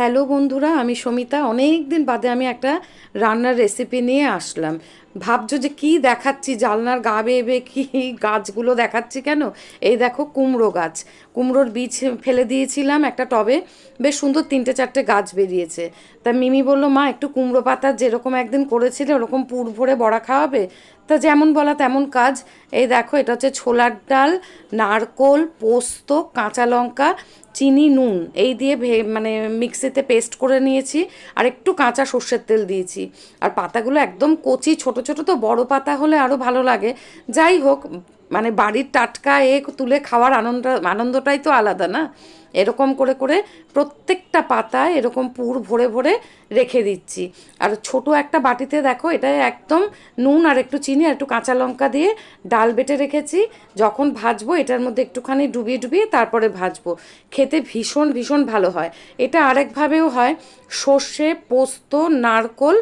Hello বন্ধুরা আমি সমিতা। অনেক দিন বাদে আমি একটা রান্নার রেসিপি নিয়ে আসলাম। ভাবছ যে কি দেখাচ্ছি? জালনার গা বেয়ে বেয়ে কী গাছগুলো দেখাচ্ছি কেন? এই দেখো কুমড়ো গাছ। কুমড়োর বীজ ফেলে দিয়েছিলাম একটা টবে। বেশ সুন্দর তিনটে চারটে গাছ বেরিয়েছে। তা মিমি বলল, মা, একটু কুমড়ো পাতা যেরকম একদিন করেছিলে, ওরকম পুর ভরে বড়া খাওয়াবে? তা যেমন বলা তেমন কাজ। এই দেখো, এটা হচ্ছে ছোলার ডাল, নারকোল, পোস্ত, কাঁচা লঙ্কা, চিনি, নুন। এই দিয়ে ভে- মানে মিক্সিতে পেস্ট করে নিয়েছি। আর একটু কাঁচা সর্ষের তেল দিয়েছি। আর পাতাগুলো একদম কচি, ছোট ছোট তো বড় পাতা হলে আরও ভালো লাগে। যাই হোক মানে বাড়ির টাটকা এ তুলে খাওয়ার আনন্দ, আনন্দটাই তো আলাদা না? এরকম করে করে প্রত্যেকটা পাতায় এরকম পুর ভরে ভরে রেখে দিচ্ছি। আর ছোট একটা বাটিতে দেখো এটা একদম নুন আর একটু চিনি আর একটু কাঁচা লঙ্কা দিয়ে ডাল বেটে রেখেছি। যখন ভাজবো, এটার মধ্যে একটুখানি ডুবিয়ে ডুবিয়ে তারপরে ভাজবো। খেতে ভীষণ ভীষণ ভালো হয়। এটা আরেকভাবেও হয়, সর্ষে, পোস্ত, নারকোল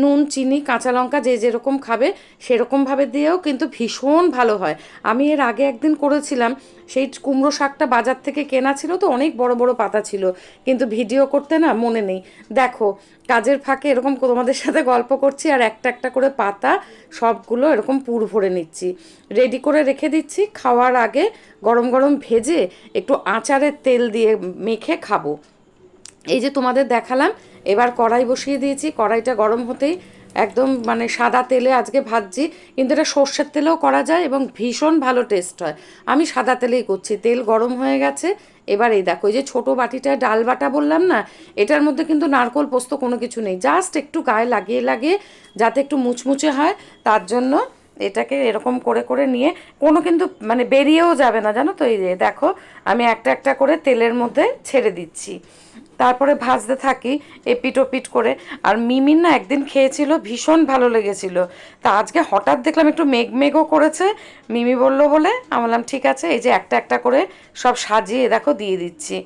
নুন, চিনি, কাঁচা লঙ্কা যে যেরকম খাবে সেরকমভাবে দিয়েও কিন্তু ভীষণ ভালো হয়। আমি এর আগে একদিন করেছিলাম, সেই কুমড়ো শাকটা বাজার থেকে কেনা ছিল তো, অনেক বড় বড় পাতা ছিল। কিন্তু ভিডিও করতে না মনে নেই। দেখো, কাজের ফাঁকে এরকম তোমাদের সাথে গল্প করছি আর একটা একটা করে পাতা, সবগুলো এরকম পুর ভরে নিচ্ছি। রেডি করে রেখে দিচ্ছি, খাওয়ার আগে গরম গরম ভেজে একটু আচারের তেল দিয়ে মেখে খাব। এই যে তোমাদের দেখালাম এবার কড়াই বসিয়ে দিয়েছি, কড়াইটা গরম হতেই একদম মানে সাদা তেলে আজকে ভাজছি, কিন্তু এটা সর্ষের তেলেও করা যায় এবং ভীষণ ভালো টেস্ট হয়। আমি সাদা তেলেই করছি, তেল গরম হয়ে গেছে, এবার এই দেখো, এই যে ছোটো বাটিটা ডাল বাটা বললাম না, এটার মধ্যে কিন্তু নারকোল পোস্ত কোনো কিছু নেই, জাস্ট একটু গায়ে লাগিয়ে লাগিয়ে যাতে একটু মুচমুচে হয়, তার জন্য এটাকে এরকম করে করে নিয়ে কোনো কিন্তু মানে বেরিয়েও যাবে না, জানো তো? এই যে দেখো, আমি একটা একটা করে তেলের মধ্যে ছেড়ে দিচ্ছি। তারপরে ভাজতে থাকি এপিট ওপিট করে। আর মিমিন না একদিন খেয়েছিল, ভীষণ ভালো লেগেছিল। তা আজকে হঠাৎ দেখলাম একটু মেঘ মেঘও করেছে। মিমি বলল বলে, আমি বললাম, ঠিক আছে, এই যে একটা একটা করে সব সাজিয়ে দেখো, দিয়ে দিচ্ছি।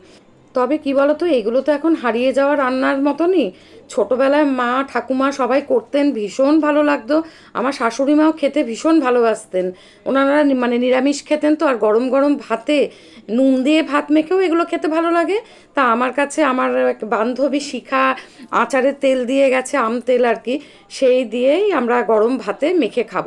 তবে কি বলো তো এগুলো তো এখন হারিয়ে যাওয়া রান্নার মতনই। ছোটোবেলায় মা, ঠাকুমা সবাই করতেন, ভীষণ ভালো লাগতো। আমার শাশুড়ি মাও খেতে ভীষণ ভালোবাসতেন। ওনারা মানে নিরামিষ খেতেন তো, আর গরম গরম ভাতে নুন দিয়ে ভাত মেখেও এগুলো খেতে ভালো লাগে। তা আমার কাছে আমার এক বান্ধবী শিখা আচারের তেল দিয়ে গেছে, আম তেল আর কি, সেই দিয়েই আমরা গরম ভাতে মেখে খাব।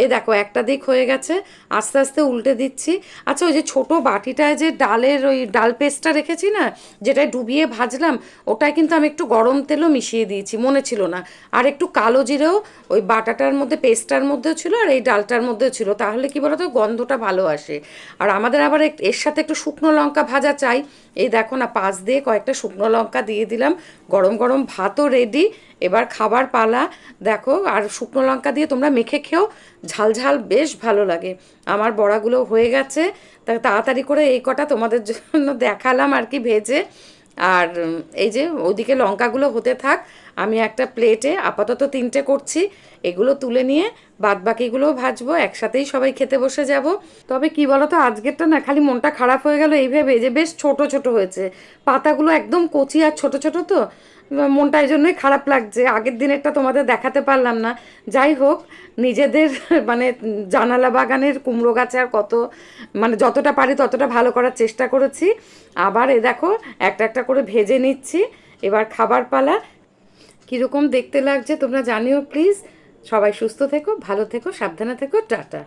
এই দেখো, একটা দিক হয়ে গেছে, আস্তে আস্তে উল্টে দিচ্ছি। আচ্ছা ওই যে ছোট বাটিটায় যে ডালের ওই ডাল পেস্টটা রেখেছি না, যেটায় ডুবিয়ে ভাজলাম, ওটায় কিন্তু আমি একটু গরম তেলও মিশিয়ে দিয়েছি, মনে ছিল না। আর একটু কালো জিরেও, ওই বাটাটার মধ্যে, পেস্টটার মধ্যেও ছিল আর এই ডালটার মধ্যেও ছিল। তাহলে কি বলতো, গন্ধটা ভালো আসে। আর আমাদের আবার এর সাথে একটু শুকনো লঙ্কা ভাজা চাই। এই দেখো না, পাঁচ দিয়ে কয়েকটা শুকনো লঙ্কা দিয়ে দিলাম। গরম গরম ভাতও রেডি এবার খাবার পালা। দেখো, আর শুকনো লঙ্কা দিয়ে তোমরা মেখে খেও। ঝাল ঝাল, বেশ ভালো লাগে। আমার বড়াগুলো হয়ে গেছে। তা তাড়াতাড়ি করে এই কটা তোমাদের জন্য দেখালাম আর কি ভেজে। আর এই যে ওদিকে লঙ্কাগুলো হতে থাক আমি একটা প্লেটে আপাতত তিনটে করছি। এগুলো তুলে নিয়ে বাদ বাকিগুলো ভাজবো, একসাথেই সবাই খেতে বসে যাব। তবে কি বলো তো আজকেরটা না খালি মনটা খারাপ হয়ে গেল এইভাবে যে বেশ ছোট ছোট হয়েছে। পাতাগুলো একদম কচি আর ছোট ছোট তো। মনটা এই জন্যই খারাপ লাগছে। আগের দিনেরটা তোমাদের দেখাতে পারলাম না। যাই হোক, নিজেদের মানে জানালা বাগানের কুমড়ো গাছে আর কত মানে যতটা পারি ততটা ভালো করার চেষ্টা করেছি। আবার এ দেখো, একটা একটা করে ভেজে নিচ্ছি। এবার খাবার পালা কীরকম দেখতে লাগছে তোমরা জানিও প্লিজ সবাই সুস্থ থেকো ভালো থেকো সাবধানে থেকো টাটা।